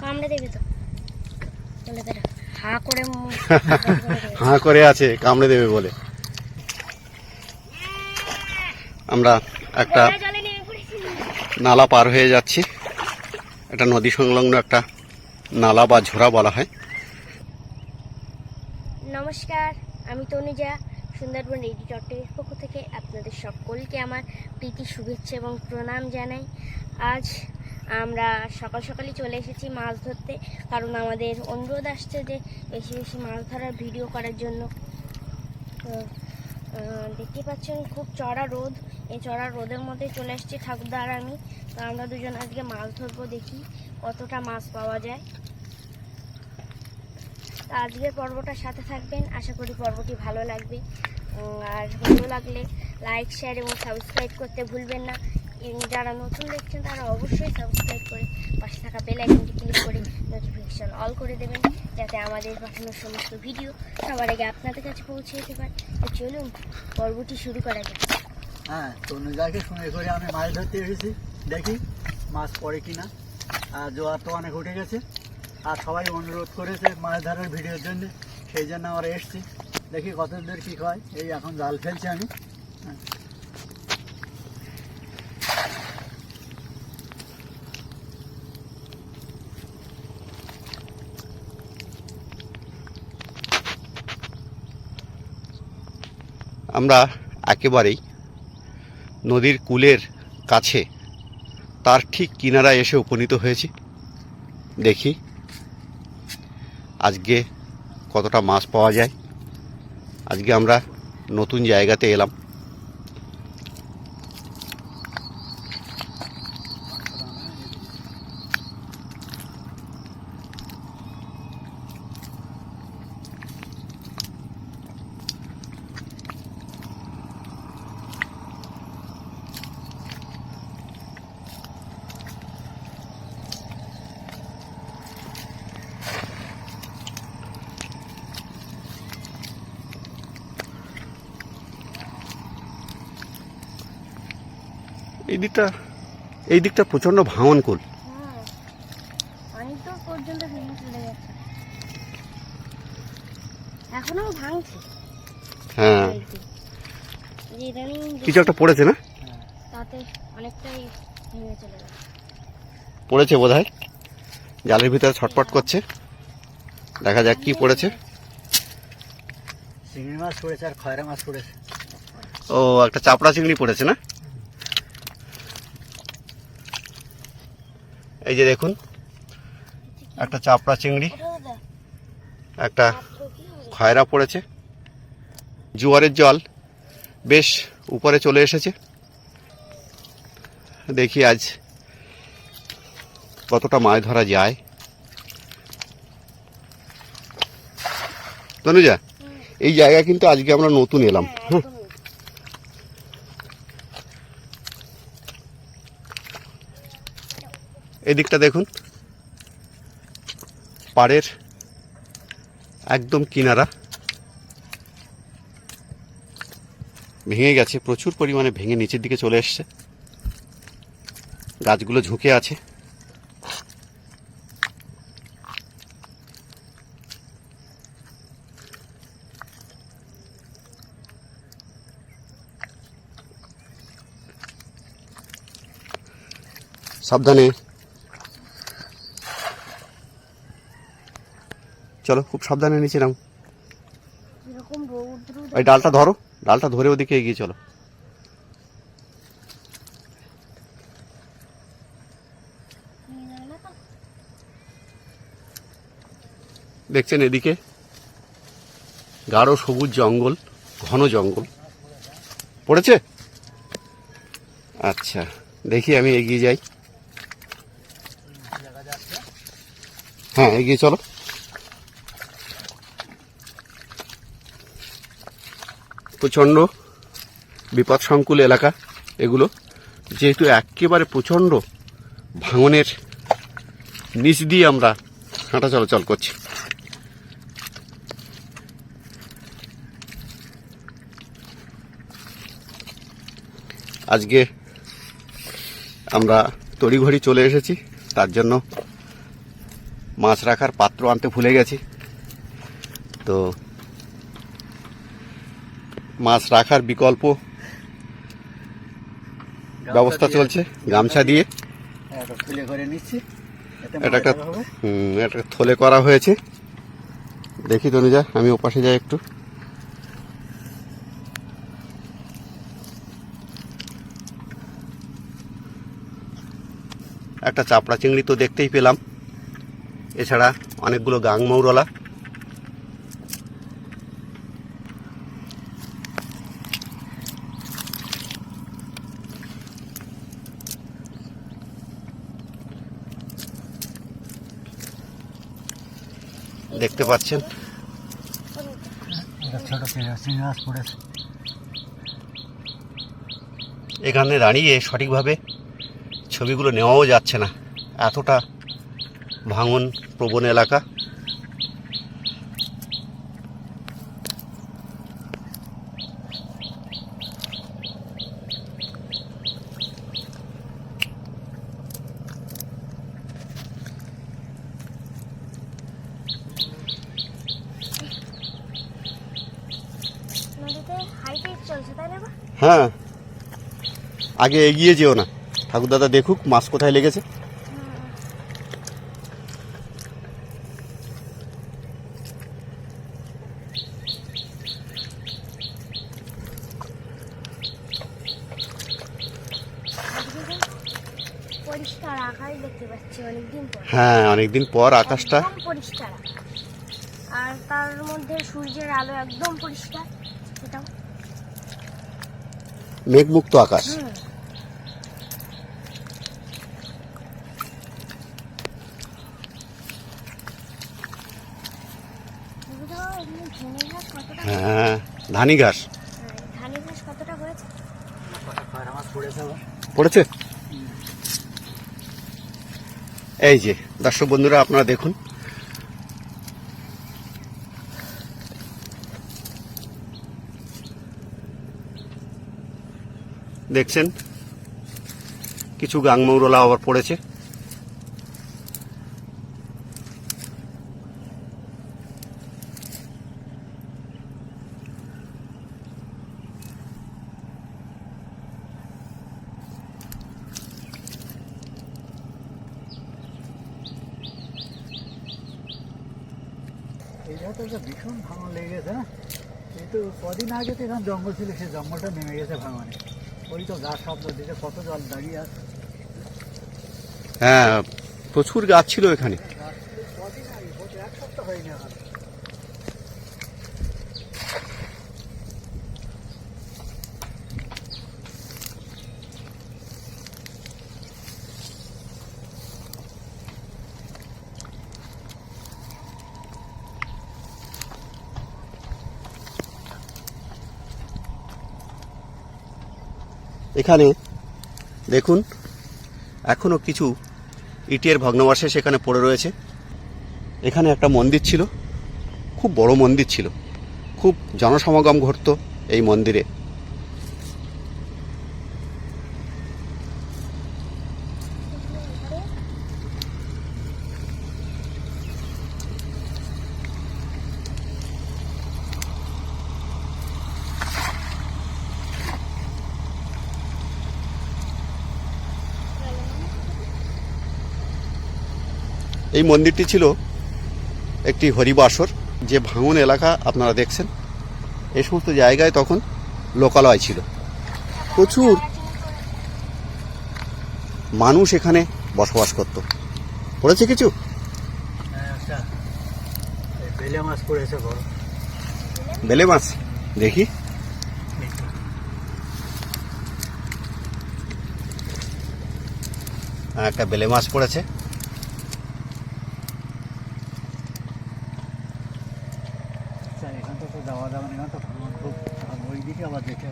কামড়ে দেবে তো। বলে তারা হা করে হাঁ করে আছে কামড়ে দেবে বলে। আমরা একটা নালা পার হয়ে যাচ্ছি। এটা নদী সংলগ্ন একটা নালা বা ঝোড়া বলা হয়। নমস্কার আমি তনুজা সুন্দরবন রেডি ডটের পক্ষ থেকে আপনাদের সকলকে আমার প্রীতি শুভেচ্ছা এবং প্রণাম জানাই। আজ আমরা সকাল সকালই চলে এসেছি মাছ ধরতে, কারণ আমাদের অনুরোধ আসছে যে বেশি বেশি মাছ ধরার ভিডিও করার জন্য। দেখতে পাচ্ছেন খুব চড়া রোদ। এই চড়া রোদের মধ্যে চলে এসেছি ঠাকুরদা আর আমি। তো আমরা দুজন আজকে মাছ ধরবো দেখি কতটা মাছ পাওয়া যায়। তো আজকের পর্বটার সাথে থাকবেন। আশা করি পর্বটি ভালো লাগবে। আর ভালো লাগলে লাইক শেয়ার এবং সাবস্ক্রাইব করতে ভুলবেন না। যারা নতুন দেখছেন, তারা অবশ্যই সাবস্ক্রাইব করে পাশে থাকা বেল আইকনটি ক্লিক করে নোটিফিকেশন অল করে দেবেন, যাতে আমাদের পাঠানোর সমস্ত ভিডিও সবার আগে আপনাদের কাছে পৌঁছে যেতে পারে। তো চলুন, পর্বটি শুরু করা যাক। হ্যাঁ তনুজাকে সঙ্গে করে আমি মাছ ধরতে এসেছি। দেখি মাছ পড়ে কিনা। আর জোয়ার তো অনেক উঠে গেছে। আর সবাই অনুরোধ করেছে মাছ ধরার ভিডিওর জন্য। সেই জন্য আমরা এসেছি। দেখি কত দূর কী হয়। এই এখন জাল ফেলছি আমি। আমরা একেবারেই নদীর কুলের কাছে, তার ঠিক কিনারায় এসে উপনীত হয়েছি। দেখি আজকে কতটা মাছ পাওয়া যায়। আজকে আমরা নতুন জায়গাতে এলাম। এই দিকটা এই দিকটা প্রচণ্ড ভাঙন কুল। হ্যাঁ হ্যাঁ। কিছু একটা পড়েছে না? তাতে অনেকটাই ভেঙে চলে গেছে। পড়েছে বোধ হয় জালের ভিতরে ছটপট করছে। দেখা যাক কি পড়েছে। চিংড়ি মাছ পড়েছে আর খয়রা মাছ পড়েছে। ও একটা চাপড়া চিংড়ি পড়েছে না? এই যে দেখুন একটা চাপড়া চিংড়ি একটা খয়রা পড়েছে জোয়ারের জল বেশ উপরে চলে এসেছে। দেখি আজ কতটা মাছ ধরা যায়। তনুজা এই জায়গা কিন্তু আজকে আমরা নতুন এলাম। হ্যাঁ, এদিকটা দেখুন। পাড়ের একদম কিনারা। ভেঙে গেছে, প্রচুর পরিমাণে ভেঙে নিচের দিকে চলে এসছে। গাছগুলো ঝুঁকে আছে। সাবধানে চলো খুব সাবধানে নিচে নাও ওই ডালটা ধরো ডালটা ধরে ওদিকে এগিয়ে চলো? দেখছেন এদিকে? গাঢ় সবুজ জঙ্গল ঘন জঙ্গল। পড়েছে? আচ্ছা দেখি আমি এগিয়ে যাই। হ্যাঁ এগিয়ে চলো। প্রচণ্ড বিপদসংকুল এলাকা এগুলো। যেহেতু একেবারে প্রচণ্ড ভাঙনের নিচ দিয়ে আমরা হাঁটা চলাচল করছি। আজকে আমরা তড়িঘড়ি চলে এসেছি, তার জন্য মাছ রাখার পাত্র আনতে ভুলে গেছি। তো মাছ রাখার বিকল্প ব্যবস্থা চলছে গামছা দিয়ে। এতে এটা একটা একটা থলে করা হয়েছে। দেখি তনুজা আমি ওপাশে যাই একটু। একটা চাপড়া চিংড়ি তো দেখতেই পেলাম। এছাড়া অনেকগুলো গাং মৌরলা দেখতে পাচ্ছেন। ছোট পড়েছে। এখানে দাঁড়িয়ে সঠিকভাবে ছবিগুলো নেওয়াও যাচ্ছে না। এতটা ভাঙন প্রবণ এলাকা নদীতে হাই টাইড চলছে তাই না বা? হ্যাঁ। আগে এগিয়ে যেও না। ঠাকুর দাদা দেখুক মাছ কোথায় লেগেছে। হ্যাঁ অনেকদিন পর আকাশটা। পরিষ্কার আর তার মধ্যে সূর্যের আলো একদম পরিষ্কার। মেঘমুক্ত আকাশ। হ্যাঁ ধানি ঘাস পড়েছে? এই যে দর্শক বন্ধুরা আপনারা দেখুন। দেখছেন? কিছু গাংমৌরলা আবার পড়েছে। ভীষণ ভাঙন লেগে গেছে না? কিন্তু কদিন আগে তো এখানে জঙ্গল ছিল, সেই জঙ্গলটা নেমে গেছে ভাঙনে। ওই তো শব্দ দেখে কত জল দাঁড়িয়ে আছে। হ্যাঁ প্রচুর গাছ ছিল এখানে গাছ ছিল কদিন আগে হয়তো এক সপ্তাহ হয়নি এখন এখানে দেখুন এখনও কিছু ইটের ভগ্নাবশেষ এখানে পড়ে রয়েছে। এখানে একটা মন্দির ছিল, খুব বড় মন্দির ছিল। খুব জনসমাগম ঘটত এই মন্দিরে। এই মন্দিরটি ছিল একটি হরিবাসর যে ভাঙন এলাকা আপনারা দেখছেন। এই সমস্ত জায়গায় তখন লোকালয় ছিল। প্রচুর মানুষ এখানে বসবাস করত। পড়েছে কিছু? হ্যাঁ এই বেলে মাছ পড়েছে বেলে মাছ? দেখি। হ্যাঁ, একটা বেলে মাছ পড়েছে আচ্ছা এখান তো তো যাওয়া যাবে না এখান তো ভাঙন খুব আর ওই দিকে আবার দেখে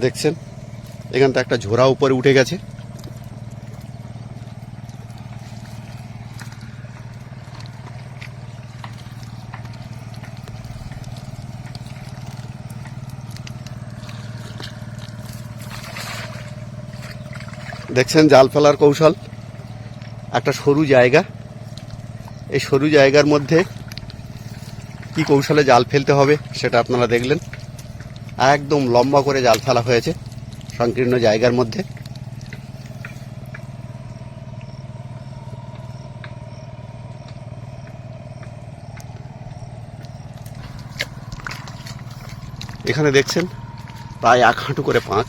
দেখছেন? এখানটা একটা ঝোরা উপরে উঠে গেছে। দেখছেন জাল ফেলার কৌশল? একটা সরু জায়গা। এই সরু জায়গার মধ্যে কি কৌশলে জাল ফেলতে হবে সেটা আপনারা দেখলেন। একদম লম্বা করে জাল ফেলা হয়েছে সংকীর্ণ জায়গার মধ্যে। এখানে দেখছেন প্রায় এক হাঁটু করে পাঁক।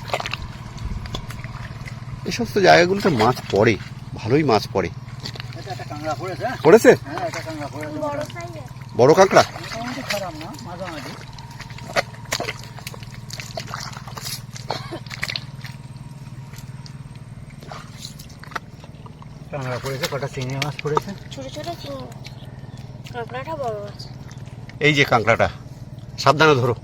এই সমস্ত জায়গাগুলোতে মাছ পড়ে ভালোই মাছ পড়ে। এটা একটা কাঁকড়া পড়েছে হ্যাঁ? পড়েছে? হ্যাঁ পড়েছে। বড় সাইজের। বড় কাঁকড়া? কাঁকড়া পড়েছে কটা চিংড়ি মাছ পড়েছে। ছোট ছোট চিংড়ি কাঁকড়াটা বড় আছে। এই যে কাঁকড়াটা সাবধানে ধরো।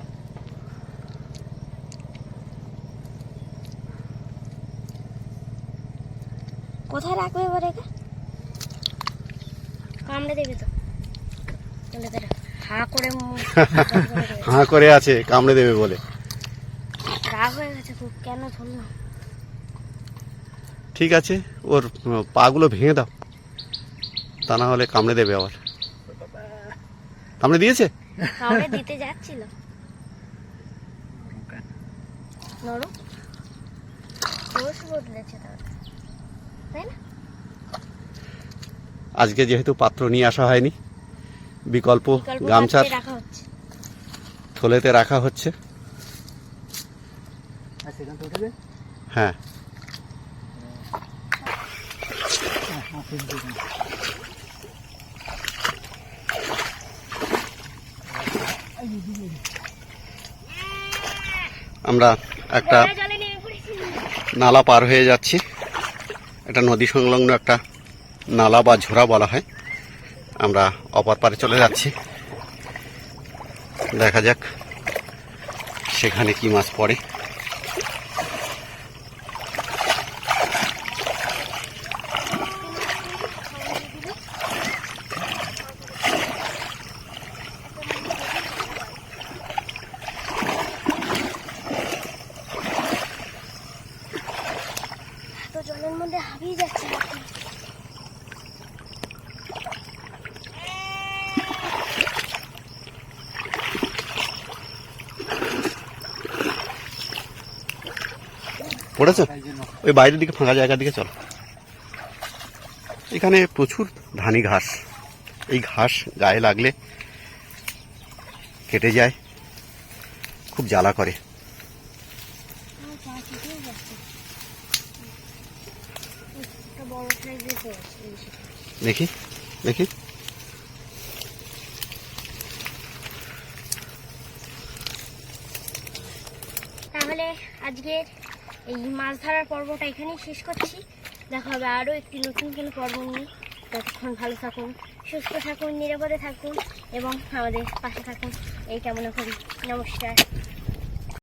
কোথায় রাখবে এবার এটা? কামড়ে দেবে তো। হা করে। হাঁ করে আছে কামড়ে দেবে বলে। রাগ হয়ে গেছে খুব। কেন ধরলাম? ঠিক আছে ওর পাগুলো ভেঙে দাও। তা না হলে কামড়ে দেবে আবার। কামড়ে দিয়েছে? দিতে যাচ্ছিল। আজকে যেহেতু পাত্র নিয়ে আসা হয়নি বিকল্প গামছার পাত্রে রাখা হচ্ছে। থলেতে রাখা হচ্ছে। হ্যাঁ। আমরা একটা নালা পার হয়ে যাচ্ছি। এটা নদী সংলগ্ন একটা নালা বা ঝোড়া বলা হয়। আমরা অপর পারে চলে যাচ্ছি। দেখা যাক সেখানে কি মাছ পড়ে। পড়েছে? ওই বাইরের দিকে, ফাঁকা জায়গার দিকে চলো। এখানে প্রচুর ধানি ঘাস। এই ঘাস গায়ে লাগলে কেটে যায়, খুব জ্বালা করে। দেখি দেখি। তাহলে আজকের এই মাছ ধরার পর্বটা এখানেই শেষ করছি। দেখা হবে আরও একটি নতুন কোনো পর্ব নিয়ে। ততক্ষণ ভালো থাকুন, সুস্থ থাকুন, নিরাপদে থাকুন এবং আমাদের পাশে থাকুন। এই কামনা করি। নমস্কার।